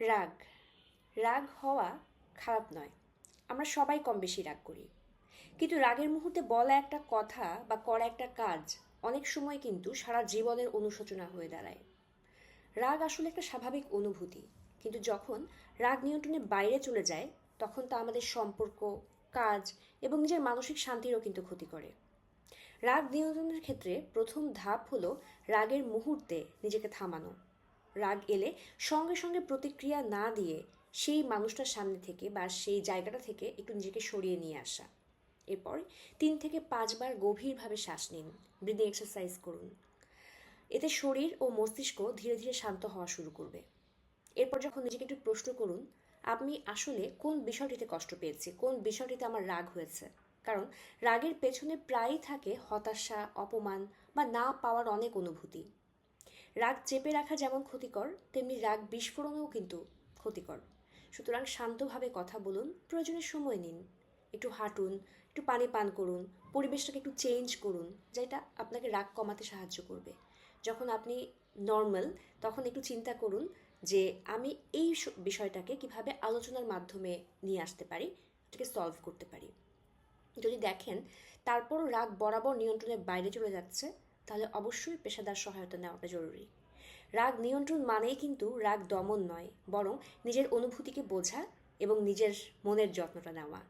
রাগ। রাগ হওয়া খারাপ নয়। আমরা সবাই কম বেশি রাগ করি। কিন্তু রাগের মুহূর্তে বলা একটা কথা বা করা একটা কাজ অনেক সময় কিন্তু সারা জীবনের অনুশোচনা হয়ে দাঁড়ায়। রাগ আসলে একটা স্বাভাবিক অনুভূতি। কিন্তু যখন রাগ নিয়ন্ত্রণের বাইরে চলে যায়, তখন তা আমাদের সম্পর্ক, কাজ এবং নিজের মানসিক শান্তিরও কিন্তু ক্ষতি করে। রাগ নিয়ন্ত্রণের ক্ষেত্রে প্রথম ধাপ হলো রাগের মুহূর্তে নিজেকে থামানো। রাগ এলে সঙ্গে সঙ্গে প্রতিক্রিয়া না দিয়ে সেই মানুষটার সামনে থেকে বা সেই জায়গাটা থেকে একটু নিজেকে সরিয়ে নিয়ে আসা। এরপর তিন থেকে পাঁচবার গভীরভাবে শ্বাস নিন ব্রিদিং এক্সারসাইজ করুন। এতে শরীর ও মস্তিষ্ক ধীরে ধীরে শান্ত হওয়া শুরু করবে। এরপর যখন নিজেকে একটু প্রশ্ন করুন, আপনি আসলে কোন বিষয়টিতে কষ্ট পেয়েছি, কোন বিষয়টিতে আমার রাগ হয়েছে? কারণ রাগের পেছনে প্রায়ই থাকে হতাশা, অপমান বা না পাওয়ার অনেক অনুভূতি। রাগ চেপে রাখা যেমন ক্ষতিকর, তেমনি রাগ বিস্ফোরণেও কিন্তু ক্ষতিকর। সুতরাং শান্তভাবে কথা বলুন, প্রয়োজনে সময় নিন। একটু হাঁটুন, একটু পানি পান করুন, পরিবেশটাকে একটু চেঞ্জ করুন, যেটা আপনাকে রাগ কমাতে সাহায্য করবে। যখন আপনি নর্মাল তখন একটু চিন্তা করুন যে আমি এই বিষয়টাকে কীভাবে আলোচনার মাধ্যমে নিয়ে আসতে পারি, এটাকে সলভ করতে পারি। যদি দেখেন, তারপরও রাগ বরাবর নিয়ন্ত্রণের বাইরে চলে যাচ্ছে তাহলে অবশ্যই পেশাদার সহায়তা নেওয়াটা জরুরি। রাগ নিয়ন্ত্রণ মানেই কিন্তু রাগ দমন নয়, বরং নিজের অনুভূতিকে বোঝা এবং নিজের মনের যত্নটা নেওয়া।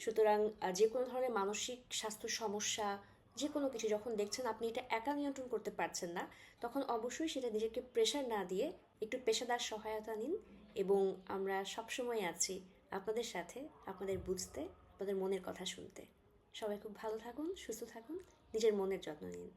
সুতরাং যে কোনো ধরনের মানসিক স্বাস্থ্য সমস্যা, যে কোনো কিছু যখন দেখছেন আপনি এটা একা নিয়ন্ত্রণ করতে পারছেন না, তখন অবশ্যই সেটা নিজেকে প্রেশার না দিয়ে একটু পেশাদার সহায়তা নিন এবং আমরা সবসময় আছি আপনাদের সাথে, আপনাদের বুঝতে, আপনাদের মনের কথা শুনতে। সবাই খুব ভালো থাকুন, সুস্থ থাকুন, নিজের মনের যত্ন নিন।